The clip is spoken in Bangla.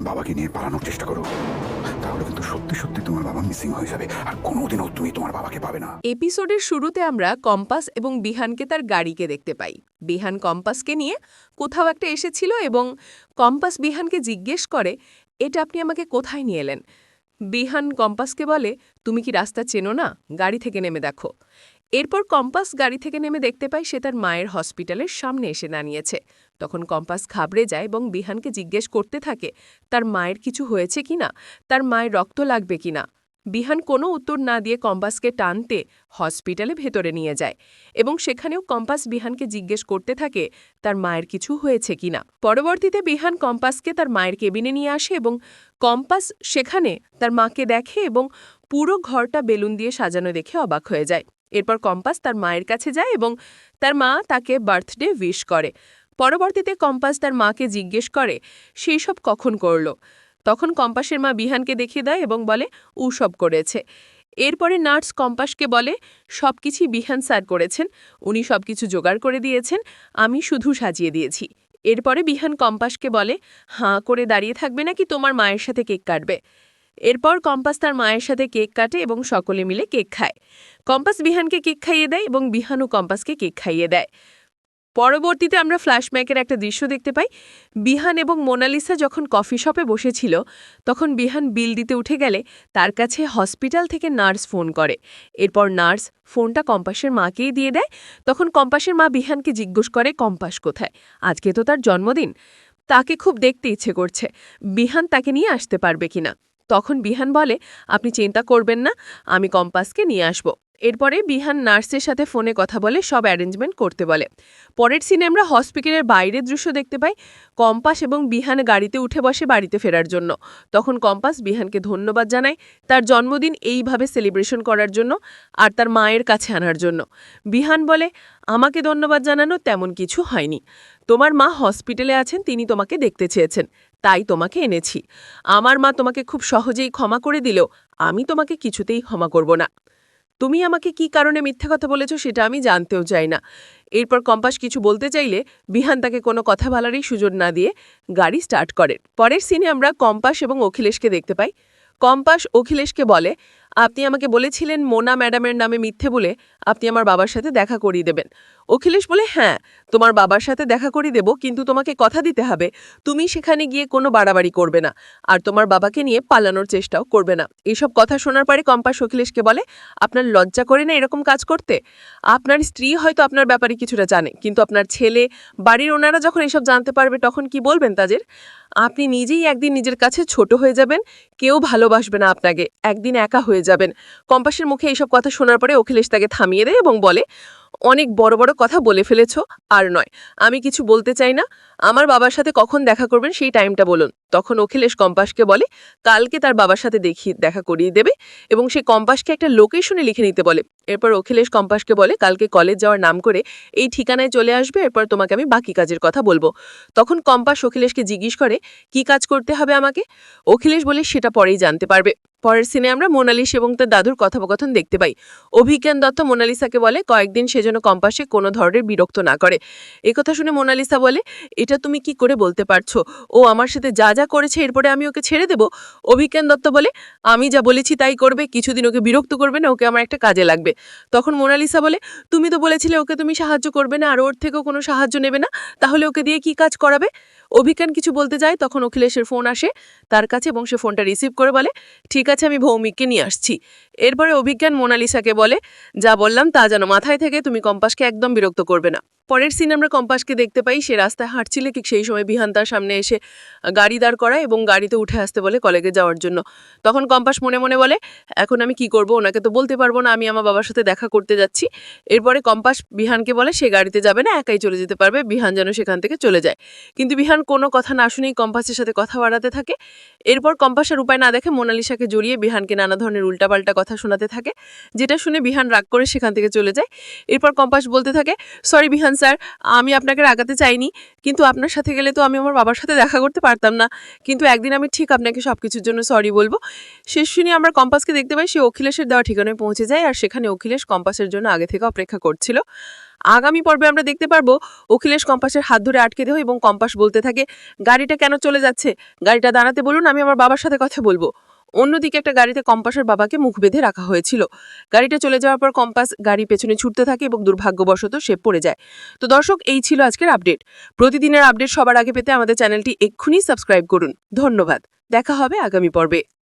বাবাকে নিয়ে পালানোর চেষ্টা করো। তাহলে কিন্তু সত্যি সত্যি তোমার বাবা মিসিং হয়ে যাবে। আর কোনোদিনও তুমি তোমার বাবাকে পাবে না। এপিসোডের শুরুতে আমরা কম্পাস এবং বিহানকে তার গাড়িকে দেখতে পাই। বিহান কম্পাসকে নিয়ে কোথাও একটা এসেছিল এবং কম্পাস বিহানকে জিজ্ঞেস করে, এটা আপনি আমাকে কোথায় নিয়ে এলেন? বিহান কম্পাসকে বলে, তুমি কি রাস্তা চেনো না? গাড়ি থেকে নেমে দেখো। এরপর কম্পাস গাড়ি থেকে নেমে দেখতে পাই সে তার মায়ের হসপিটালের সামনে এসে দাঁড়িয়েছে। তখন কম্পাস খাবড়ে যায় এবং বিহানকে জিজ্ঞেস করতে থাকে, তার মায়ের কিছু হয়েছে কিনা তার মায়ের রক্ত লাগবে কিনা বিহান কোনো উত্তর না দিয়ে কম্পাসকে টানতে হসপিটালে ভেতরে নিয়ে যায় এবং সেখানেও কম্পাস বিহানকে জিজ্ঞেস করতে থাকে, তার মায়ের কিছু হয়েছে কিনা পরবর্তীতে বিহান কম্পাসকে তার মায়ের কেবিনে নিয়ে আসে এবং কম্পাস সেখানে তার মাকে দেখে এবং পুরো ঘরটা বেলুন দিয়ে সাজানো দেখে অবাক হয়ে যায়। এরপর কম্পাস তার মায়ের কাছে যায় এবং তার মা তাকে বার্থডে উইশ করে। পরবর্তীতে কম্পাস তার মাকে জিজ্ঞেস করে, সেই সব কখন করল? তখন কম্পাসের মা বিহানকে দেখিয়ে দেয় এবং বলে, উ সব করেছে। এরপরে নার্স কম্পাসকে বলে সব কিছুই বিহান স্যার করেছেন। উনি সব কিছু জোগাড় করে দিয়েছেন। আমি শুধু সাজিয়ে দিয়েছি। এরপরে বিহান কম্পাসকে বলে, হাঁ, করে দাঁড়িয়ে থাকবে নাকি তোমার মায়ের সাথে কেক কাটবে? এরপর কম্পাস তার মায়ের সাথে কেক কাটে এবং সকলে মিলে কেক খায়। কম্পাস বিহানকে কেক খাইয়ে দেয় এবং বিহানও কম্পাসকে কেক খাইয়ে দেয়। পরবর্তীতে আমরা ফ্ল্যাশম্যাকের একটা দৃশ্য দেখতে পাই। বিহান এবং মোনালিসা যখন কফি শপে বসেছিল, তখন বিহান বিল দিতে উঠে গেলে তার কাছে হসপিটাল থেকে নার্স ফোন করে। এরপর নার্স ফোনটা কম্পাসের মাকেই দিয়ে দেয়। তখন কম্পাসের মা বিহানকে জিজ্ঞেস করে, কম্পাস কোথায়? আজকে তো তার জন্মদিন। তাকে খুব দেখতে ইচ্ছে করছে। বিহান তাকে নিয়ে আসতে পারবে কিনা? তখন বিহান বলে, আপনি চিন্তা করবেন না, আমি কম্পাসকে নিয়ে আসব। এরপরে বিহান নার্সের সাথে ফোনে কথা বলে সব অ্যারেঞ্জমেন্ট করতে বলে। পরের সিনে আমরা হসপিটালের বাইরের দৃশ্য দেখতে পাই। কম্পাস এবং বিহান গাড়িতে উঠে বসে বাড়িতে ফেরার জন্য। তখন কম্পাস বিহানকে ধন্যবাদ জানায় তার জন্মদিন এইভাবে সেলিব্রেশন করার জন্য আর তার মায়ের কাছে আনার জন্য। বিহান বলে, আমাকে ধন্যবাদ জানানো তেমন কিছু হয়নি। তোমার মা হসপিটালে আছেন, তিনি তোমাকে দেখতে চেয়েছেন, তাই তোমাকে এনেছি। আমার মা তোমাকে খুব সহজেই ক্ষমা করে দিলেও আমি তোমাকে কিছুতেই ক্ষমা করব না। তুমি আমাকে কি কারণে মিথ্যা কথা বলেছ সেটা আমি জানতেও চাই না। এরপর কম্পাস কিছু বলতে চাইলে বিহান তাকে কোনো কথা বলারই সুযোগ না দিয়ে গাড়ি স্টার্ট করে। পরের সিনে আমরা কম্পাস এবং অখিলেশকে দেখতে পাই। কম্পাস অখিলেশকে বলে আপনি আমাকে বলেছিলেন মোনা ম্যাডামের নামে মিথ্যে বলে আপনি আমার বাবার সাথে দেখা করিয়ে দেবেন। অখিলেশ বলে হ্যাঁ তোমার বাবার সাথে দেখা করিয়ে দেব, কিন্তু তোমাকে কথা দিতে হবে। তুমি সেখানে গিয়ে কোনো বাড়াবাড়ি করবে না, আর তোমার বাবাকে নিয়ে পালানোর চেষ্টাও করবে না। এসব কথা শোনার পরে কম্পাস অখিলেশকে বলে, আপনার লজ্জা করে না এরকম কাজ করতে? আপনার স্ত্রী হয়তো আপনার ব্যাপারে কিছুটা জানে, কিন্তু আপনার ছেলে, বাড়ির ওনারা যখন এসব জানতে পারবে, তখন কি বলবেন তাদের? আপনি নিজেই একদিন নিজের কাছে ছোট হয়ে যাবেন, কেউ ভালোবাসবে না আপনাকে, একদিন একা হয়ে যাবেন। কম্পাসের মুখে এইসব কথা শোনার পরে অখিলেশ তাকে থামিয়ে দেয় এবং বলে, অনেক বড় বড় কথা বলে ফেলেছ, আর নয়। আমি কিছু বলতে চাই না। আমার বাবার সাথে কখন দেখা করবেন সেই টাইমটা বলুন। তখন অখিলেশ কম্পাসকে বলে, কালকে তার বাবার সাথে দেখি, দেখা করিয়ে দেবে এবং সে কম্পাসকে একটা লোকেশনে লিখে নিতে বলে। এরপর অখিলেশ কম্পাসকে বলে, কালকে কলেজ যাওয়ার নাম করে এই ঠিকানায় চলে আসবে, এরপর তোমাকে আমি বাকি কাজের কথা বলব। তখন কম্পাস অখিলেশকে জিজ্ঞেস করে, কি কাজ করতে হবে আমাকে? অখিলেশ বলে, সেটা পরেই জানতে পারবে। পরের সিনে আমরা মোনালিস এবং তার দাদুর কথোপকথন দেখতে পাই। অভিজ্ঞান দত্ত মোনালিসাকে বলে, কয়েকদিন সে যেন কম্পাসে কোনো ধরনের বিরক্ত না করে। একথা শুনে মোনালিসা বলে, এটা তুমি কি করে বলতে পারছ? ও আমার সাথে যা যা করেছে, এরপরে আমি ওকে ছেড়ে দেব? অভিজ্ঞান দত্ত বলে, আমি যা বলেছি তাই করবে, কিছুদিন ওকে বিরক্ত করবে না, ওকে আমার একটা কাজে লাগবে। তখন মোনালিসা বলে, তুমি তো বলেছিলে ওকে তুমি সাহায্য করবে না আর ওর থেকেও কোনো সাহায্য নেবে না, তাহলে ওকে দিয়ে কি কাজ করাবে? অভিজ্ঞান কিছু বলতে যায়, তখন অখিলেশের ফোন আসে তার কাছে এবং সে ফোনটা রিসিভ করে বলে, ঠিক আছে, আমি ভৌমিককে নিয়ে আসছি। এরপরে অভিজ্ঞান মোনালিসাকে বলে, যা বললাম তা যেন মাথায় থেকে তুমি কম্পাসকে একদম বিরক্ত করবে না। পরের সিন আমরা কম্পাসকে দেখতে পাই, সে রাস্তায় হাঁটছিলে, ঠিক সেই সময় বিহান তার সামনে এসে গাড়ি দাঁড় করায় এবং গাড়িতে উঠে আসতে বলে কলেজে যাওয়ার জন্য। তখন কম্পাস মনে মনে বলে, এখন আমি কি করব? ওনাকে তো বলতে পারব না, আমি আমার বাবার সাথে দেখা করতে যাচ্ছি। এরপরে কম্পাস বিহানকে বলে, সে গাড়িতে যাবে না, একাই চলে যেতে পারবে। বিহান যেন সেখান থেকে চলে যায়। কিন্তু বিহান কোনো কথা না শুনেই কম্পাসের সাথে কথা বাড়াতে থাকে। এরপর কম্পাসের উপায় না দেখে মোনালিসাকে জড়িয়ে বিহানকে নানা ধরনের উল্টাপাল্টা কথা শোনাতে থাকে, যেটা শুনে বিহান রাগ করে সেখান থেকে চলে যায়। এরপর কম্পাস বলতে থাকে সরি বিহান স্যার, আমি আপনাকে রাগাতে চাইনি, কিন্তু আপনার সাথে গেলে তো আমি আমার বাবার সাথে দেখা করতে পারতাম না। কিন্তু একদিন আমি ঠিক আপনাকে সব কিছুর জন্য সরি বলব। শেষ শুনে আমরা কম্পাসকে দেখতে পাই, সে অখিলেশের দেওয়া ঠিকানায় পৌঁছে যায়, আর সেখানে অখিলেশ কম্পাসের জন্য আগে থেকে অপেক্ষা করছিল। আগামী পর্বে আমরা দেখতে পারব অখিলেশ কম্পাসের হাত ধরে আটকে দেহ এবং কম্পাস বলতে থাকে, গাড়িটা কেন চলে যাচ্ছে? গাড়িটা দাঁড়াতে বলুন, আমি আমার বাবার সাথে কথা বলব। অন্যদিকে একটা গাড়িতে কম্পাসের বাবাকে মুখ বেঁধে রাখা হয়েছিল। গাড়িটা চলে যাওয়ার পর কম্পাস গাড়ি পেছনে ছুটতে থাকে এবং দুর্ভাগ্যবশত সে পড়ে যায়। তো দর্শক, এই ছিল আজকের আপডেট। প্রতিদিনের আপডেট সবার আগে পেতে আমাদের চ্যানেলটি এক্ষুনি সাবস্ক্রাইব করুন। ধন্যবাদ। দেখা হবে আগামী পর্বে।